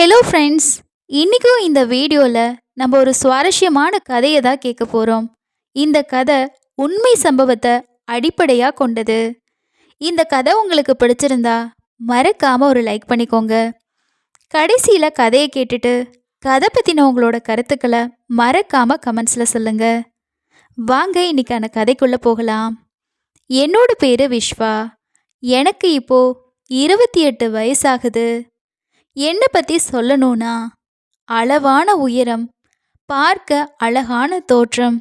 Hello friends இன்றைக்கும் இந்த வீடியோவில் நம்ம ஒரு சுவாரஸ்யமான கதையை தான் கேட்க போகிறோம் இந்த கதை உண்மை சம்பவத்தை அடிப்படையாக கொண்டது. இந்த கதை உங்களுக்கு பிடிச்சிருந்தா மறக்காமல் ஒரு லைக் பண்ணிக்கோங்க. கடைசியில் கதையை கேட்டுட்டு கதை பற்றின உங்களோட கருத்துக்களை மறக்காமல் கமெண்ட்ஸில் சொல்லுங்கள் வாங்க இன்னைக்கான கதைக்குள்ளே போகலாம். என்னோட பேர் விஸ்வா எனக்கு இப்போது இருபத்தி எட்டு வயசாகுது. என்னை பற்றி சொல்லணும்னா அளவான உயரம் பார்க்க அழகான தோற்றம்.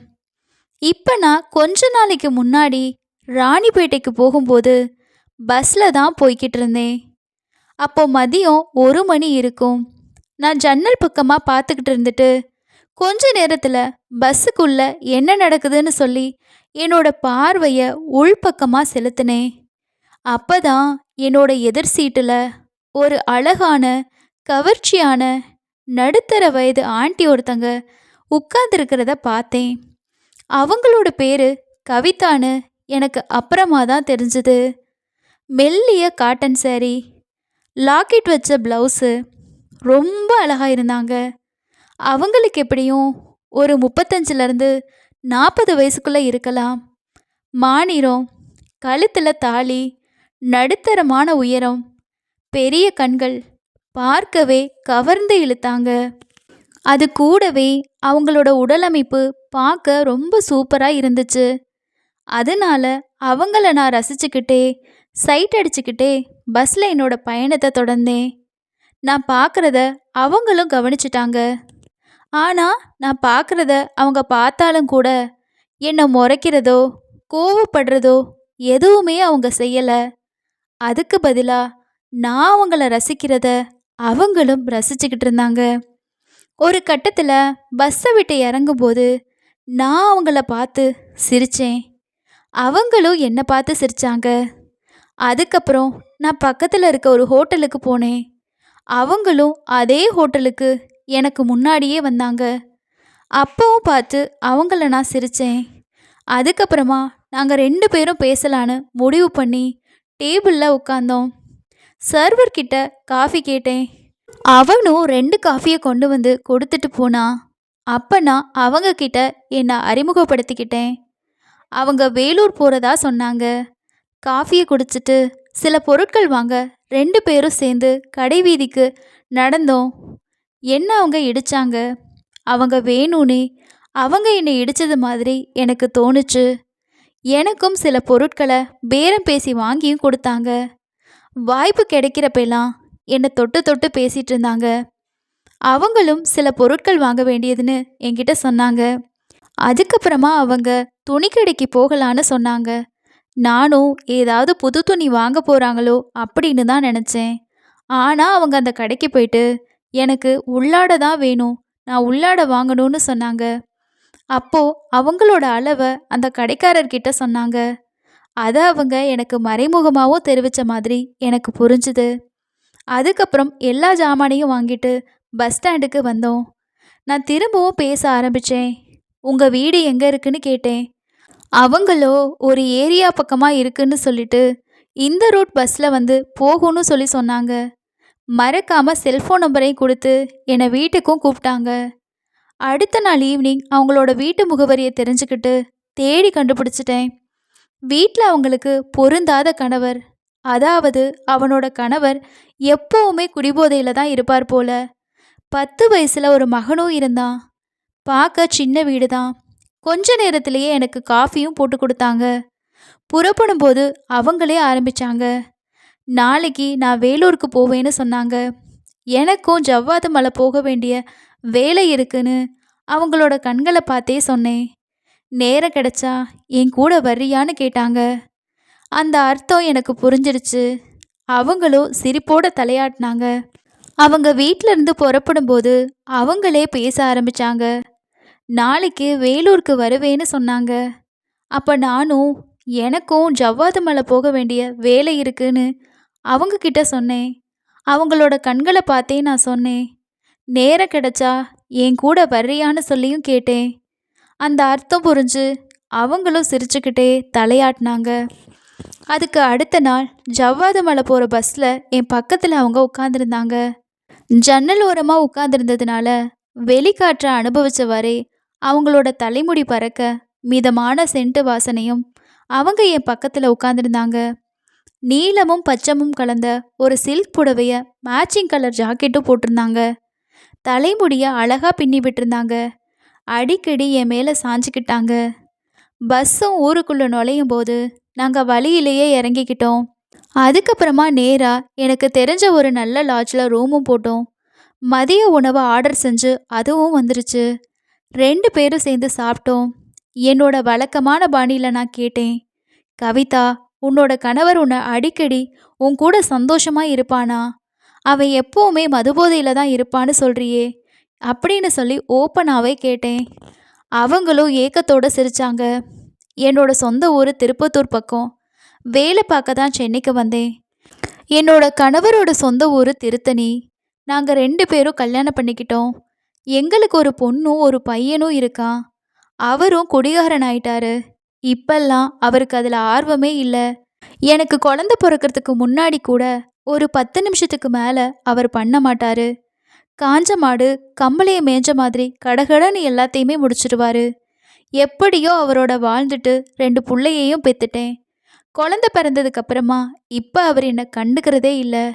இப்போ நான் கொஞ்ச நாளைக்கு முன்னாடி ராணிப்பேட்டைக்கு போகும்போது பஸ்ஸில் தான் போய்கிட்டு இருந்தேன். அப்போ மதியம் ஒரு மணி இருக்கும். நான் ஜன்னல் பக்கமாக பார்த்துக்கிட்டு இருந்துட்டு கொஞ்ச நேரத்தில் பஸ்ஸுக்குள்ளே என்ன நடக்குதுன்னு சொல்லி என்னோட பார்வையை உள்பக்கமாக செலுத்தினேன். அப்போ தான் என்னோட எதிர் சீட்டில் ஒரு அழகான கவர்ச்சியான நடுத்தர வயது ஆண்டி ஒருத்தங்க உட்கார்ந்துருக்கிறத பார்த்தேன். அவங்களோட பேர் கவிதான்னு எனக்கு அப்புறமா தான் தெரிஞ்சது. மெல்லிய காட்டன் சேரீ லாக்கெட் வச்ச ப்ளவுஸு ரொம்ப அழகாக இருந்தாங்க. அவங்களுக்கு எப்படியும் ஒரு முப்பத்தஞ்சிலேருந்து நாற்பது வயசுக்குள்ளே இருக்கலாம். மாநிறம் கழுத்தில் தாலி நடுத்தரமான உயரம் பெரிய கண்கள் பார்க்கவே கவர்ந்து இழுத்தாங்க. அது கூடவே அவங்களோட உடலமைப்பு பார்க்க ரொம்ப சூப்பராக இருந்துச்சு. அதனால அவங்கள நான் ரசிச்சுக்கிட்டே சைட் அடிச்சுக்கிட்டே பஸ்ஸில் என்னோட பயணத்தை தொடர்ந்தேன். நான் பார்க்குறத அவங்களும் கவனிச்சிட்டாங்க. ஆனால் நான் பார்க்குறத அவங்க பார்த்தாலும் கூட என்னை முறைக்கிறதோ கோவப்படுறதோ எதுவுமே அவங்க செய்யலை. அதுக்கு பதிலாக நான் அவங்கள ரசிக்கிறத அவங்களும் ரசிச்சுக்கிட்டு இருந்தாங்க. ஒரு கட்டத்தில் பஸ்ஸை விட்டு இறங்கும்போது நான் அவங்கள பார்த்து சிரித்தேன் அவங்களும் என்னை பார்த்து சிரித்தாங்க அதுக்கப்புறம் நான் பக்கத்தில் இருக்க ஒரு ஹோட்டலுக்கு போனேன். அவங்களும் அதே ஹோட்டலுக்கு எனக்கு முன்னாடியே வந்தாங்க. அப்பவும் பார்த்து அவங்கள நான் சிரித்தேன் அதுக்கப்புறமா நாங்கள் ரெண்டு பேரும் பேசலான்னு முடிவு பண்ணி டேபிளில் உட்காந்தோம் சர்வர் கிட்ட காஃபி கேட்டேன். அவனும் ரெண்டு காஃபியை கொண்டு வந்து கொடுத்துட்டு போனான் அப்போ நான் அவங்க கிட்ட என்னை அறிமுகப்படுத்திக்கிட்டேன். அவங்க வேலூர் போகிறதா சொன்னாங்க. காஃபியை குடிச்சிட்டு சில பொருட்கள் வாங்க ரெண்டு பேரும் சேர்ந்து கடை வீதிக்கு நடந்தோம். என்ன அவங்க இடித்தாங்க அவங்க வேணும்னே அவங்க என்னை இடித்தது மாதிரி எனக்கு தோணுச்சு. எனக்கும் சில பொருட்களை பேரம் பேசி வாங்கியும் கொடுத்தாங்க. வாய்ப்பு கிடைக்கிறப்பெல்லாம் என்னை தொட்டு தொட்டு பேசிட்டு இருந்தாங்க. அவங்களும் சில பொருட்கள் வாங்க வேண்டியதுன்னு என்கிட்ட சொன்னாங்க. அதுக்கப்புறமா அவங்க துணிக்கடைக்கு போகலான்னு சொன்னாங்க. நானும் ஏதாவது புது துணி வாங்க போகிறாங்களோ அப்படின்னு தான் நினச்சேன். ஆனால் அவங்க அந்த கடைக்கு போயிட்டு எனக்கு உள்ளாட தான் வேணும் நான் உள்ளாட வாங்கணும்னு சொன்னாங்க. அப்போது அவங்களோட அளவை அந்த கடைக்காரர்கிட்ட சொன்னாங்க. அதை அவங்க எனக்கு மறைமுகமாகவும் தெரிவித்த மாதிரி எனக்கு புரிஞ்சுது. அதுக்கப்புறம் எல்லா ஜாமானையும் வாங்கிட்டு பஸ் ஸ்டாண்டுக்கு வந்தோம். நான் திரும்பவும் பேச ஆரம்பித்தேன் உங்கள் வீடு எங்கே இருக்குன்னு கேட்டேன். அவங்களோ ஒரு ஏரியா பக்கமாக இருக்குன்னு சொல்லிட்டு இந்த ரூட் பஸ்ஸில் வந்து போகணும்னு சொல்லி சொன்னாங்க. மறக்காமல் செல்ஃபோன் நம்பரையும் கொடுத்து என்னை வீட்டுக்கும் கூப்பிட்டாங்க. அடுத்த நாள் ஈவினிங் அவங்களோட வீட்டு முகவரியை தெரிஞ்சுக்கிட்டு தேடி கண்டுபிடிச்சிட்டேன். வீட்டில் அவங்களுக்கு பொருந்தாத கணவர். அதாவது அவனோட கணவர் எப்போவுமே குடிபோதையில் தான் இருப்பார் போல. பத்து வயசில் ஒரு மகனும் இருந்தான். பார்க்க சின்ன வீடு தான் கொஞ்ச நேரத்திலேயே எனக்கு காஃபியும் போட்டு கொடுத்தாங்க. புறப்படும்போது அவங்களே ஆரம்பித்தாங்க நாளைக்கு நான் வேலூருக்கு போவேன்னு சொன்னாங்க. எனக்கும் ஜவ்வாது மலை போக வேண்டிய வேலை இருக்குன்னு அவங்களோட கண்களை பார்த்தே சொன்னேன். நேரம் கிடைச்சா என் கூட வர்றியான்னு கேட்டாங்க. அந்த அர்த்தம் எனக்கு புரிஞ்சிடுச்சு. அவங்களும் சிரிப்போட தலையாட்டினாங்க. அவங்க வீட்டிலேருந்து இருந்து புறப்படும்போது அவங்களே பேச ஆரம்பிச்சாங்க. நாளைக்கு வேலூருக்கு வருவேன்னு சொன்னாங்க. அப்போ நானும் எனக்கும் ஜவ்வாது மலை போக வேண்டிய வேலை இருக்குன்னு அவங்க கிட்ட சொன்னேன். அவங்களோட கண்களை பார்த்தே நான் சொன்னேன். நேரம் கிடைச்சா என் கூட வர்றியான்னு சொல்லியும் கேட்டேன். அந்த அர்த்தம் புரிஞ்சு அவங்களும் சிரிச்சுக்கிட்டே தலையாட்டினாங்க. அதுக்கு அடுத்த நாள் ஜவ்வாது மலை போகிற பஸ்ஸில் என் பக்கத்தில் அவங்க உட்காந்துருந்தாங்க ஜன்னல் ஓரமாக உட்காந்துருந்ததுனால வெளிக்காற்றை வரை அவங்களோட தலைமுடி பறக்க மிதமான சென்ட்டு வாசனையும் அவங்க என் பக்கத்தில் உட்காந்துருந்தாங்க நீலமும் பச்சமும் கலந்த ஒரு சில்க் புடவைய மேட்சிங் கலர் ஜாக்கெட்டும் போட்டிருந்தாங்க. தலைமுடியை அழகாக பின்னி விட்டுருந்தாங்க. அடிக்கடி என் மேலே சாஞ்சிக்கிட்டாங்க. பஸ்ஸும் ஊருக்குள்ளே நுழையும் போது நாங்கள் வழியிலேயே இறங்கிக்கிட்டோம். அதுக்கப்புறமா நேராக எனக்கு தெரிஞ்ச ஒரு நல்ல லாட்ஜில் ரூமும் போட்டோம். மதிய உணவை ஆர்டர் செஞ்சு அதுவும் வந்துருச்சு. ரெண்டு பேரும் சேர்ந்து சாப்பிட்டோம். என்னோட வழக்கமான பாணியில் நான் கேட்டேன் கவிதா உன்னோட கணவர் உன்னை அடிக்கடி உன் கூட சந்தோஷமாக இருப்பானா? அவன் எப்போவுமே மதுபோதையில் தான் இருப்பான்னு சொல்கிறியே அப்படின்னு சொல்லி ஓப்பனாகவே கேட்டேன். அவங்களும் ஏக்கத்தோடு சிரித்தாங்க என்னோட சொந்த ஊர் திருப்பத்தூர் பக்கம். வேலை பார்க்க தான் சென்னைக்கு வந்தேன். என்னோட கணவரோட சொந்த ஊர் திருத்தணி. நாங்கள் ரெண்டு பேரும் கல்யாணம் பண்ணிக்கிட்டோம். எங்களுக்கு ஒரு பொண்ணும் ஒரு பையனும் இருக்கான் அவரும் குடிகாரன் ஆயிட்டாரு. இப்பெல்லாம் அவருக்கு அதில் ஆர்வமே இல்லை. எனக்கு குழந்த பிறக்கிறதுக்கு முன்னாடி கூட ஒரு பத்து நிமிஷத்துக்கு மேலே அவர் பண்ண மாட்டாரு. காஞ்ச மாடு கம்பளையை மேய்ஞ்ச மாதிரி கடகடன்னு எல்லாத்தையுமே முடிச்சிடுவாரு. எப்படியோ அவரோட வாழ்ந்துட்டு ரெண்டு பிள்ளையையும் பெத்துட்டேன். குழந்த பிறந்ததுக்கு அப்புறமா இப்போ அவர் என்னை கண்டுக்கிறதே இல்லை.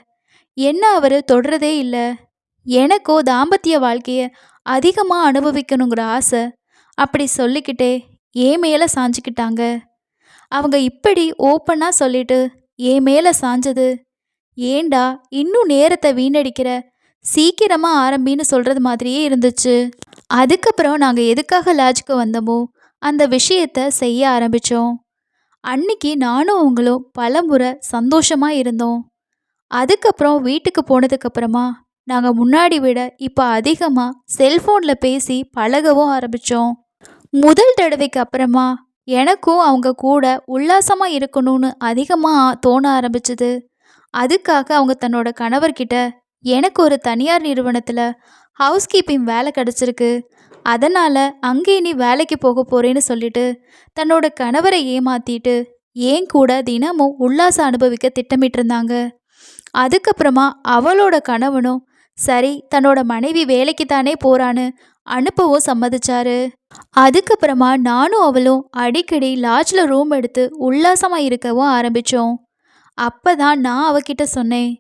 என்ன அவர் தொடுறதே இல்லை. எனக்கோ தாம்பத்திய வாழ்க்கையை அதிகமாக அனுபவிக்கணுங்கிற ஆசை. அப்படி சொல்லிக்கிட்டே ஏன் மேலே சாஞ்சிக்கிட்டாங்க. அவங்க இப்படி ஓப்பனாக சொல்லிட்டு ஏன் மேலே சாஞ்சது. ஏண்டா இன்னும் நேரத்தை வீணடிக்கிற சீக்கிரமாக ஆரம்பின்னு சொல்கிறது மாதிரியே இருந்துச்சு. அதுக்கப்புறம் நாங்கள் எதுக்காக லாட்ஜுக்கு வந்தோமோ அந்த விஷயத்த செய்ய ஆரம்பித்தோம் அன்னைக்கு நானும் அவங்களும் பலமுறை சந்தோஷமாக இருந்தோம். அதுக்கப்புறம் வீட்டுக்கு போனதுக்கப்புறமா நாங்கள் முன்னாடி விட இப்போ அதிகமாக செல்ஃபோனில் பேசி பழகவும் ஆரம்பித்தோம் முதல் தடவைக்கு அப்புறமா எனக்கும் அவங்க கூட உல்லாசமாக இருக்கணும்னு அதிகமாக தோண ஆரம்பிச்சது. அதுக்காக அவங்க தன்னோட கணவர்கிட்ட எனக்கு ஒரு தனியார் நிறுவனத்தில் ஹவுஸ் கீப்பிங் வேலை கிடச்சிருக்கு. அதனால் அங்கே நீ வேலைக்கு போக போகிறேன்னு சொல்லிட்டு தன்னோட கணவரை ஏமாத்திட்டு ஏன் கூட தினமும் உல்லாசம் அனுபவிக்க திட்டமிட்டிருந்தாங்க அதுக்கப்புறமா அவளோட கணவனும் சரி தன்னோட மனைவி வேலைக்கு தானே போகிறான்னு அனுப்பவும் சம்மதிச்சாரு. அதுக்கப்புறமா நானும் அவளும் அடிக்கடி லாட்ஜில் ரூம் எடுத்து உல்லாசமாக இருக்கவும் ஆரம்பித்தோம் அப்போ தான் நான் அவகிட்ட சொன்னேன்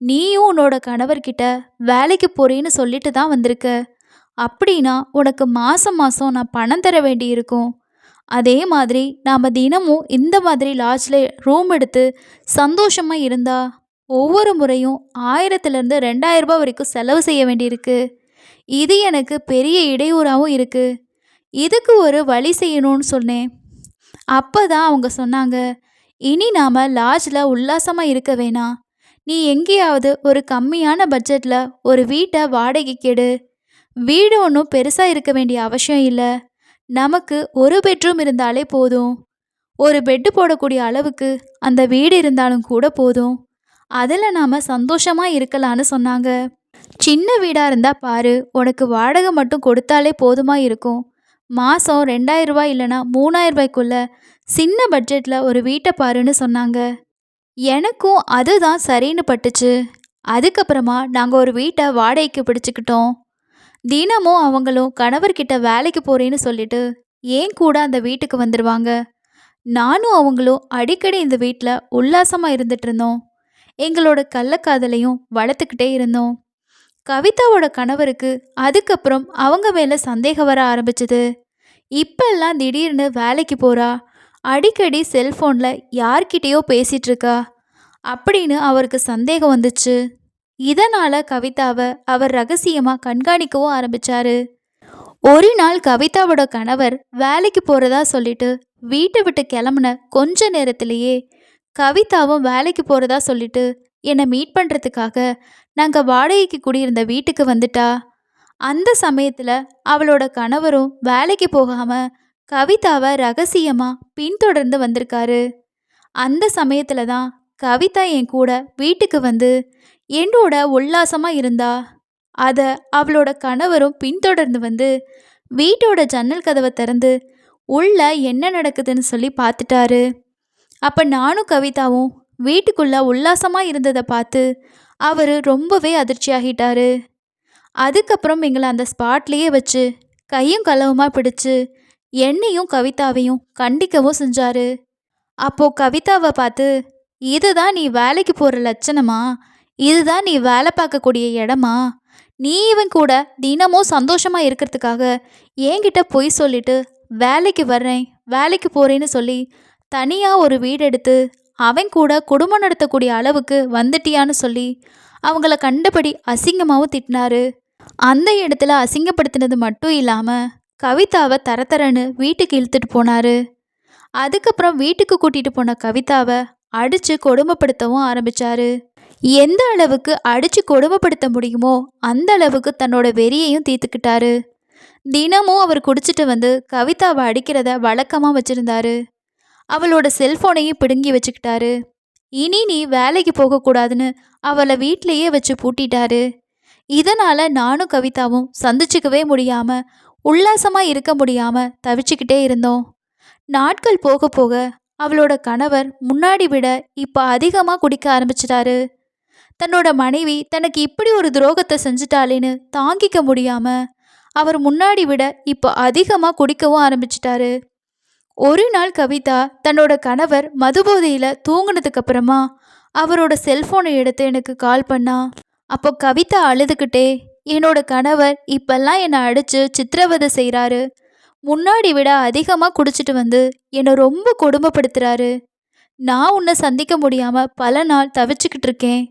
நீயும் உன்னோட கணவர்கிட்ட வேலைக்கு போறேன்னு சொல்லிட்டு தான் வந்திருக்க. அப்படின்னா உனக்கு மாதம் மாதம் நான் பணம் தர வேண்டி இருக்கும் அதே மாதிரி நாம் தினமும் இந்த மாதிரி லாட்ஜில் ரூம் எடுத்து சந்தோஷமாக இருந்தா ஒவ்வொரு முறையும் ஆயிரத்துலேருந்து ரெண்டாயிரம் ரூபாய் வரைக்கும் செலவு செய்ய வேண்டியிருக்கு. இது எனக்கு பெரிய இடையூறாகவும் இருக்குது இதுக்கு ஒரு வழி செய்யணும்னு சொன்னேன். அப்போ தான் அவங்க சொன்னாங்க இனி நாம் லாட்ஜில் உல்லாசமாக இருக்க வேணாம். நீ எங்கேயாவது ஒரு கம்மியான பட்ஜெட்டில் ஒரு வீட்டை வாடகைக்கு கெடு. வீடு ஒன்றும் பெருசாக இருக்க வேண்டிய அவசியம் இல்லை. நமக்கு ஒரு பெட்ரூம் இருந்தாலே போதும். ஒரு பெட்டு போடக்கூடிய அளவுக்கு அந்த வீடு இருந்தாலும் கூட போதும். அதில் நாம் சந்தோஷமாக இருக்கலான்னு சொன்னாங்க. சின்ன வீடாக இருந்தால் பாரு உனக்கு வாடகை மட்டும் கொடுத்தாலே போதுமா இருக்கும். மாதம் ரெண்டாயிரம் ரூபாய் இல்லைனா மூணாயிரம் ரூபாய்க்குள்ள சின்ன பட்ஜெட்டில் ஒரு வீட்டை பாருன்னு சொன்னாங்க. எனக்கும் அதுதான் சரின்னு பட்டுச்சு. அதுக்கப்புறமா நாங்கள் ஒரு வீட்டை வாடகைக்கு பிடிச்சிக்கிட்டோம். தினமும் அவங்களும் கணவர்கிட்ட வேலைக்கு போகிறேன்னு சொல்லிட்டு ஏன் கூட அந்த வீட்டுக்கு வந்துடுவாங்க நானும் அவங்களும் அடிக்கடி இந்த வீட்டில் உல்லாசமாக இருந்துட்டு இருந்தோம். எங்களோட கள்ளக்காதலையும் வளர்த்துக்கிட்டே இருந்தோம். கவிதாவோட கணவருக்கு அதுக்கப்புறம் அவங்க மேலே சந்தேகம் வர ஆரம்பிச்சது. இப்பெல்லாம் திடீர்னு வேலைக்கு போகிறா அடிக்கடி செல்ஃபோனில் யார்கிட்டேயோ பேசிகிட்ருக்கா அப்படின்னு அவருக்கு சந்தேகம் வந்துச்சு. இதனால் கவிதாவை அவர் ரகசியமாக கண்காணிக்கவும் ஆரம்பித்தார் ஒரு நாள் கவிதாவோட கணவர் வேலைக்கு போகிறதா சொல்லிட்டு வீட்டை விட்டு கிளம்புன கொஞ்ச நேரத்திலேயே கவிதாவும் வேலைக்கு போகிறதா சொல்லிட்டு என்னை மீட் பண்ணுறதுக்காக நாங்கள் வாடகைக்கு குடியிருந்த வீட்டுக்கு வந்துட்டா. அந்த சமயத்தில் அவளோட கணவரும் வேலைக்கு போகாமல் கவிதாவை ரகசியமாக பின்தொடர்ந்து வந்திருக்காரு. அந்த சமயத்தில் தான் கவிதா என் கூட வீட்டுக்கு வந்து என்னோட உல்லாசமாக இருந்தா. அதை அவளோட கணவரும் பின்தொடர்ந்து வந்து வீட்டோட ஜன்னல் கதவை திறந்து உள்ள என்ன நடக்குதுன்னு சொல்லி பார்த்துட்டாரு. அப்போ நானும் கவிதாவும் வீட்டுக்குள்ளே உல்லாசமாக இருந்ததை பார்த்து அவர் ரொம்பவே அதிர்ச்சியாகிட்டாரு. அதுக்கப்புறம் எங்களை அந்த ஸ்பாட்லேயே வச்சு கையும் களவுமாக பிடிச்சு என்னையும் கவிதாவையும் கண்டிக்கவும் செஞ்சாரு. அப்போ கவிதாவை பார்த்து இதுதான் நீ வேலைக்கு போகிற லட்சணமா? இதுதான் நீ வேலை பார்க்கக்கூடிய இடமா? நீ இவன் கூட தினமும் சந்தோஷமாக இருக்கிறதுக்காக என்கிட்ட பொய் சொல்லிட்டு வேலைக்கு வர்றேன் வேலைக்கு போகிறேன்னு சொல்லி தனியாக ஒரு வீடு எடுத்து அவன் கூட குடும்பம் நடத்தக்கூடிய அளவுக்கு வந்துட்டியான்னு சொல்லி அவங்கள கண்டபடி அசிங்கமாகவும் திட்டினாரு. அந்த இடத்துல அசிங்கப்படுத்தினது மட்டும் இல்லாமல் கவிதாவை தரத்தரன்னு வீட்டுக்கு இழுத்துட்டு போனாரு. அதுக்கப்புறம் வீட்டுக்கு கூட்டிட்டு போன கவிதாவை அடிச்சு கொடுமைப்படுத்தவும் ஆரம்பிச்சாரு. எந்த அளவுக்கு அடிச்சு கொடுமைப்படுத்த முடியுமோ அந்த அளவுக்கு தன்னோட வெறியையும் தீர்த்துக்கிட்டாரு. தினமும் அவர் குடிச்சிட்டு வந்து கவிதாவை அடிக்கிறத வழக்கமாக வச்சிருந்தாரு. அவளோட செல்ஃபோனையும் பிடுங்கி வச்சுக்கிட்டாரு. இனி நீ வேலைக்கு போகக்கூடாதுன்னு அவளை வீட்டிலையே வச்சு பூட்டிட்டாரு. இதனால் நானும் கவிதாவும் சந்திச்சுக்கவே முடியாமல் உல்லாசமாக இருக்க முடியாமல் தவிச்சுக்கிட்டே இருந்தோம். நாட்கள் போக போக அவளோட கணவர் முன்னாடி விட இப்போ அதிகமாக குடிக்க ஆரம்பிச்சிட்டாரு. தன்னோட மனைவி தனக்கு இப்படி ஒரு துரோகத்தை செஞ்சுட்டாளேன்னு தாங்கிக்க முடியாமல் அவர் முன்னாடி விட இப்போ அதிகமாக குடிக்கவும் ஆரம்பிச்சிட்டாரு. ஒரு நாள் கவிதா தன்னோட கணவர் மதுபோதையில் தூங்கினதுக்கப்புறமா அவரோட செல்ஃபோனை எடுத்து எனக்கு கால் பண்ணா. அப்போ கவிதா அழுதுகிட்டே என்னோட கணவர் இப்பெல்லாம் என்னை அடித்து சித்திரவதை செய்கிறாரு முன்னாடி விட அதிகமாக குடிச்சிட்டு வந்து என்னை ரொம்ப கொடுமைப்படுத்துகிறாரு நான் உன்னை சந்திக்க முடியாமல் பல நாள் தவிச்சுக்கிட்டு இருக்கேன்.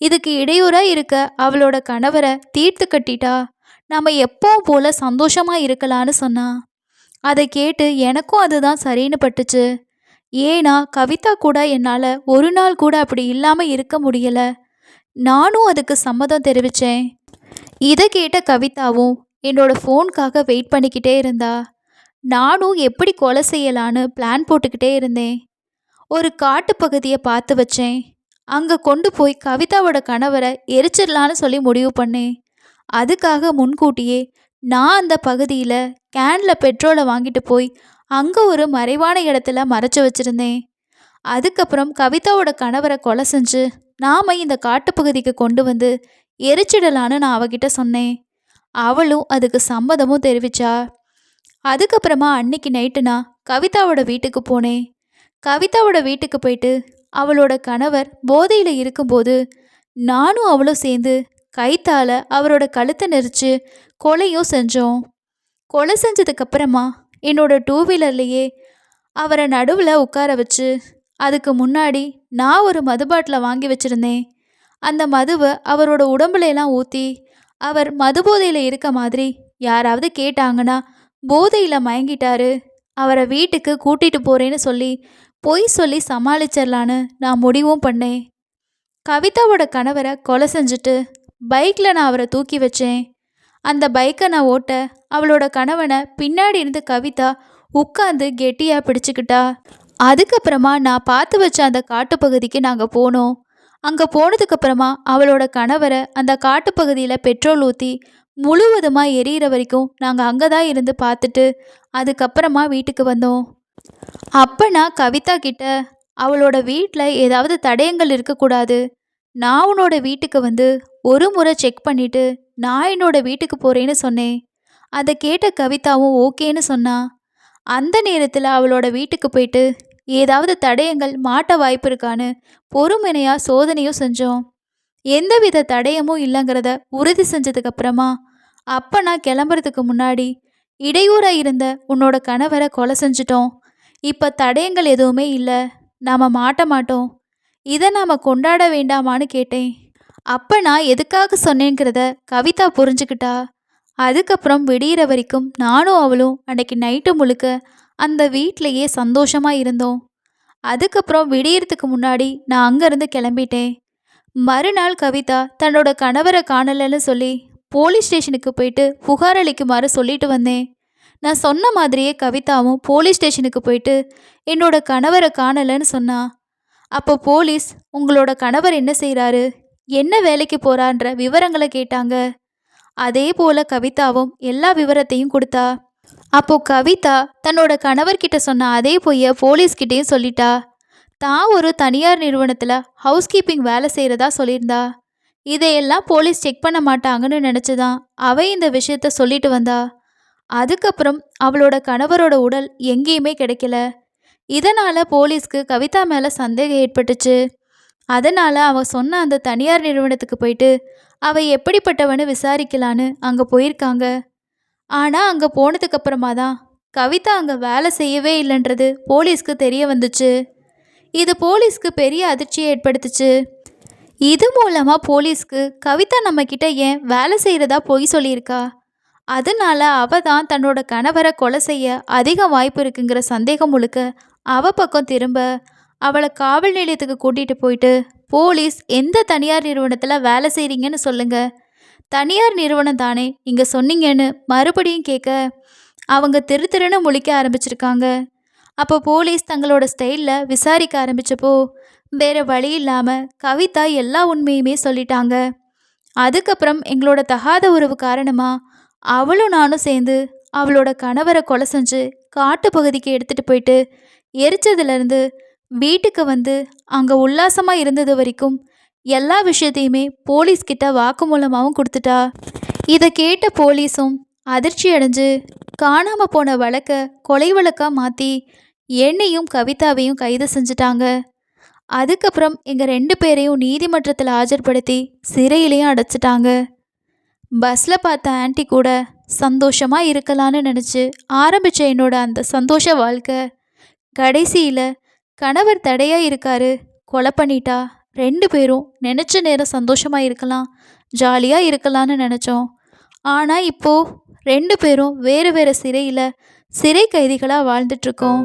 இதுக்கு இடையூறாக இருக்க அவளோட கணவரை தீர்த்து கட்டிட்டா நம்ம எப்பவும் போல சந்தோஷமாக இருக்கலான்னு சொன்னா. அதை கேட்டு எனக்கும் அதுதான் சரின்னு பட்டுச்சு. ஏன்னா கவிதா கூட என்னால் ஒரு நாள் கூட அப்படி இல்லாமல் இருக்க முடியலை. நானும் அதுக்கு சம்மதம் தெரிவித்தேன் இதை கேட்ட கவிதாவும் என்னோட ஃபோனுக்காக வெயிட் பண்ணிக்கிட்டே இருந்தா? நானும் எப்படி கொலை செய்யலான்னு பிளான் போட்டுக்கிட்டே இருந்தேன். ஒரு காட்டு பகுதியை பார்த்து வச்சேன். அங்கே கொண்டு போய் கவிதாவோட கணவரை எரிச்சிடலான்னு சொல்லி முடிவு பண்ணேன். அதுக்காக முன்கூட்டியே நான் அந்த பகுதியில் கேனில் பெட்ரோலை வாங்கிட்டு போய் அங்கே ஒரு மறைவான இடத்துல மறைச்சு வச்சுருந்தேன். அதுக்கப்புறம் கவிதாவோட கணவரை கொலை செஞ்சு நாம இந்த காட்டுப்பகுதிக்கு கொண்டு வந்து எரிச்சிடலான்னு நான் அவகிட்ட சொன்னேன். அவளும் அதுக்கு சம்மதமும் தெரிவிச்சா. அதுக்கப்புறமா அன்னைக்கு நைட்டு நான் கவிதாவோட வீட்டுக்கு போனேன். கவிதாவோட வீட்டுக்கு போயிட்டு அவளோட கணவர் போதையில் இருக்கும்போது நானும் அவளும் சேர்ந்து கைத்தால அவரோட கழுத்தை நெரிச்சு கொலையும் செஞ்சோம். கொலை செஞ்சதுக்கப்புறமா என்னோட டூ வீலர்லேயே அவரை நடுவில் உட்கார வச்சு அதுக்கு முன்னாடி நான் ஒரு மது பாட்டிலை வாங்கி வச்சுருந்தேன். அந்த மதுவை அவரோட உடம்புல எல்லாம் ஊற்றி அவர் மது போதையில் இருக்க மாதிரி யாராவது கேட்டாங்கன்னா போதையில் மயங்கிட்டாரு அவரை வீட்டுக்கு கூட்டிகிட்டு போகிறேன்னு சொல்லி பொய் சொல்லி சமாளிச்சிடலான்னு நான் முடிவும் பண்ணேன். கவிதாவோட கணவரை கொலை செஞ்சுட்டு பைக்கில் நான் அவரை தூக்கி வச்சேன். அந்த பைக்கை நான் ஓட்ட அவளோட கணவனை பின்னாடி இருந்து கவிதா உட்காந்து கெட்டியாக பிடிச்சிக்கிட்டா. அதுக்கப்புறமா நான் பார்த்து வச்ச அந்த காட்டுப்பகுதிக்கு நாங்கள் போனோம். அங்கே போனதுக்கப்புறமா அவளோட கணவரை அந்த காட்டுப்பகுதியில் பெட்ரோல் ஊற்றி முழுவதுமாக எரியிற வரைக்கும் நாங்கள் அங்கே தான் இருந்து பார்த்துட்டு அதுக்கப்புறமா வீட்டுக்கு வந்தோம். அப்போ நான் கவிதா கிட்ட அவளோட வீட்டில் ஏதாவது தடயங்கள் இருக்கக்கூடாது. நான் உன்னோட வீட்டுக்கு வந்து ஒரு முறை செக் பண்ணிவிட்டு நான் என்னோட வீட்டுக்கு போகிறேன்னு சொன்னேன். அதை கேட்ட கவிதாவும் ஓகேன்னு சொன்னா. அந்த நேரத்தில் அவளோட வீட்டுக்கு போயிட்டு ஏதாவது தடயங்கள் மாட்ட வாய்ப்பு இருக்கான்னு பொறுமையாக சோதனையும் செஞ்சோம். எந்தவித தடயமும் இல்லைங்கிறத உறுதி செஞ்சதுக்கு அப்புறமா அப்போ நான் கிளம்புறதுக்கு முன்னாடி இடையூறாக இருந்த உன்னோட கணவரை கொலை செஞ்சிட்டோம். இப்போ தடயங்கள் எதுவுமே இல்லை நாம் மாட்ட மாட்டோம். இதை நாம் கொண்டாட வேண்டாமான்னு கேட்டேன். அப்போ நான் எதுக்காக சொன்னேங்கிறத கவிதா புரிஞ்சுக்கிட்டா. அதுக்கப்புறம் விடியிற வரைக்கும் நானும் அவளும் அன்னைக்கு நைட்டு முழுக்க அந்த வீட்லேயே சந்தோஷமாக இருந்தோம். அதுக்கப்புறம் விடியறதுக்கு முன்னாடி நான் அங்கேருந்து கிளம்பிட்டேன். மறுநாள் கவிதா தன்னோட கணவரை காணலைன்னு சொல்லி போலீஸ் ஸ்டேஷனுக்கு போயிட்டு புகார் அளிக்குமாறு சொல்லிட்டு வந்தேன். நான் சொன்ன மாதிரியே கவிதாவும் போலீஸ் ஸ்டேஷனுக்கு போயிட்டு என்னோட கணவரை காணலைன்னு சொன்னா. அப்போ போலீஸ் உங்களோட கணவர் என்ன செய்கிறாரு என்ன வேலைக்கு போகிறான்ற விவரங்களை கேட்டாங்க. அதே போல் கவிதாவும் எல்லா விவரத்தையும் கொடுத்தா. அப்போ கவிதா தன்னோட கணவர்கிட்ட சொன்ன அதே பொய்ய போலீஸ்கிட்டேயும் சொல்லிட்டா. தான் ஒரு தனியார் நிறுவனத்தில் ஹவுஸ் கீப்பிங் வேலை செய்கிறதா சொல்லியிருந்தா. இதையெல்லாம் போலீஸ் செக் பண்ண மாட்டாங்கன்னு நினச்சிதான் அவ இந்த விஷயத்த சொல்லிட்டு வந்தா. அதுக்கப்புறம் அவளோட கணவரோட உடல் எங்கேயுமே கிடைக்கல. இதனால் போலீஸ்க்கு கவிதா மேலே சந்தேகம் ஏற்பட்டுச்சு. அதனால் அவன் சொன்ன அந்த தனியார் நிறுவனத்துக்கு போயிட்டு அவள் எப்படிப்பட்டவன்னு விசாரிக்கலான்னு அங்கே போயிருக்காங்க. ஆனால் அங்கே போனதுக்கப்புறமா தான் கவிதா அங்கே வேலை செய்யவே இல்லைன்றது போலீஸ்க்கு தெரிய வந்துச்சு. இது போலீஸ்க்கு பெரிய அதிர்ச்சியை ஏற்படுத்துச்சு. இது மூலமாக போலீஸ்க்கு கவிதா நம்மக்கிட்ட ஏன் வேலை செய்கிறதா பொய் சொல்லியிருக்கா? அதனால அவ தான் தன்னோட கணவரை கொலை செய்ய அதிக வாய்ப்பு இருக்குங்கிற சந்தேகம் முழுக்க அவ பக்கம் திரும்ப அவளை காவல் நிலையத்துக்கு கூட்டிகிட்டு போயிட்டு போலீஸ் எந்த தனியார் நிறுவனத்தில் வேலை செய்கிறீங்கன்னு சொல்லுங்கள் தனியார் நிறுவனம் தானே? இங்கே சொன்னீங்கன்னு மறுபடியும் கேட்க அவங்க திரு திருன்னு முழிக்க ஆரம்பிச்சிருக்காங்க. அப்போ போலீஸ் தங்களோட ஸ்டைலில் விசாரிக்க ஆரம்பித்தப்போ வேற வழி இல்லாமல் கவிதா எல்லா உண்மையுமே சொல்லிட்டாங்க. அதுக்கப்புறம் எங்களோட தகாத உறவு காரணமாக அவளும் நானும் சேர்ந்து அவளோட கணவரை கொலை செஞ்சு காட்டு பகுதிக்கு எடுத்துகிட்டு போயிட்டு எரிச்சதுலேருந்து வீட்டுக்கு வந்து அங்கே உல்லாசமாக இருந்தது வரைக்கும் எல்லா விஷயத்தையுமே போலீஸ்கிட்ட வாக்குமூலமாகவும் கொடுத்துட்டா? இதை கேட்ட போலீஸும் அதிர்ச்சி அடைஞ்சு காணாமல் போன வழக்கை கொலை வழக்காக மாற்றி என்னையும் கவிதாவையும் கைது செஞ்சுட்டாங்க. அதுக்கப்புறம் எங்கள் ரெண்டு பேரையும் நீதிமன்றத்தில் ஆஜர்படுத்தி சிறையிலையும் அடைச்சிட்டாங்க. பஸ்ஸில் பார்த்த ஆன்ட்டி கூட சந்தோஷமாக இருக்கலான்னு நினச்சி ஆரம்பித்த என்னோட அந்த சந்தோஷ வாழ்க்கை கடைசியில் கணவர் தடையாக இருக்காரு கொலை பண்ணிட்டா. ரெண்டு பேரும் நினச்ச நேரம் சந்தோஷமாக இருக்கலாம் ஜாலியாக இருக்கலான்னு நினச்சோம். ஆனால் இப்போது ரெண்டு பேரும் வேறு வேறு சிறையில் சிறை கைதிகளாக வாழ்ந்துட்டுருக்கோம்